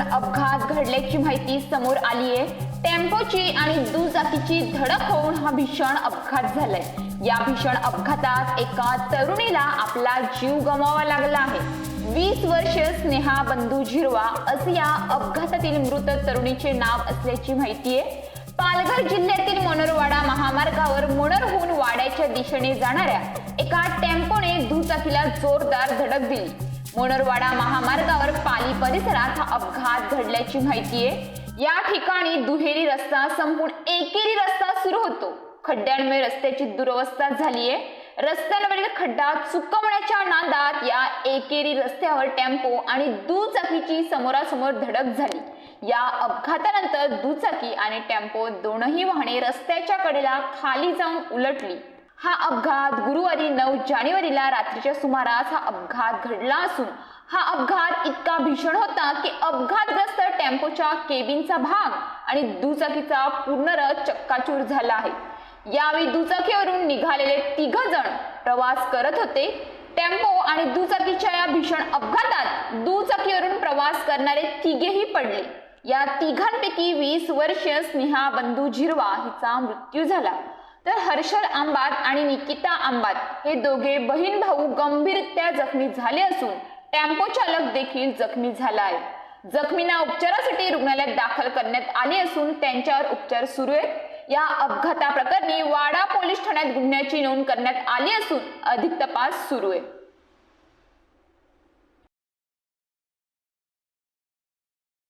भीषण अपघात घडल्याची माहिती समोर आली आहे टेम्पोची आणि दुचाकीची धडक होऊन हा भीषण अपघात झालाय. या भीषण अपघातात एका तरुणीला आपला जीव गमावा लागला आहे. वीस वर्ष स्नेहा बंधू झिरवा असे या अपघातातील मृत तरुणीचे नाव असल्याची माहिती आहे. पालघर जिल्ह्यातील मनोरवाडा महामार्गावर मोनरहून वाड्याच्या दिशेने जाणाऱ्या एका टेम्पोने दुचाकीला जोरदार धडक दिली. मनोरवाडा महामार्गावर पाली परिसरात हा अपघात घडल्याची माहिती आहे. या ठिकाणी दुहेरी रस्ता संपून एकेरी रस्ता सुरू होतो. खड्ड्यांमुळे रस्त्याची दुरवस्था झाली आहे. रस्त्यांवरील खड्डा चुकवण्याच्या नादात या एकेरी रस्त्यावर टेम्पो आणि दुचाकीची समोरासमोर धडक झाली. या अपघातानंतर दुचाकी आणि टेम्पो दोनही वाहने रस्त्याच्या कडेला खाली जाऊन उलटली. हा अपघात गुरुवारी नऊ जानेवारीला रात्रीच्या सुमारास हा अपघात घडला असून हा अपघात इतका भीषण होता की अपघातग्रस्त टेम्पोच्या केबिनचा भाग आणि दुचाकीचा पूर्णतः चक्काचूर झाला आहे. यावेळी दुचाकीवरून निघालेले तिघ जण प्रवास करत होते. टेम्पो आणि दुचाकीच्या या भीषण अपघातात दुचाकीवरून प्रवास करणारे तिघेही पडले. या तिघांपैकी वीस वर्षीय स्नेहा बंधू झिरवा हिचा मृत्यू झाला. तर हर्षल आंबात आणि निकिता आंबात हे दोघे बहीण भाऊ गंभीररित्या जखमी झाले असून टेम्पो चालक देखील जखमी झाला आहे. जखमींना उपचारासाठी रुग्णालयात दाखल करण्यात आले असून त्यांच्यावर उपचार सुरू आहेत. या अपघाताप्रकरणी वाडा पोलीस ठाण्यात गुन्ह्याची नोंद करण्यात आली असून अधिक तपास सुरू आहे.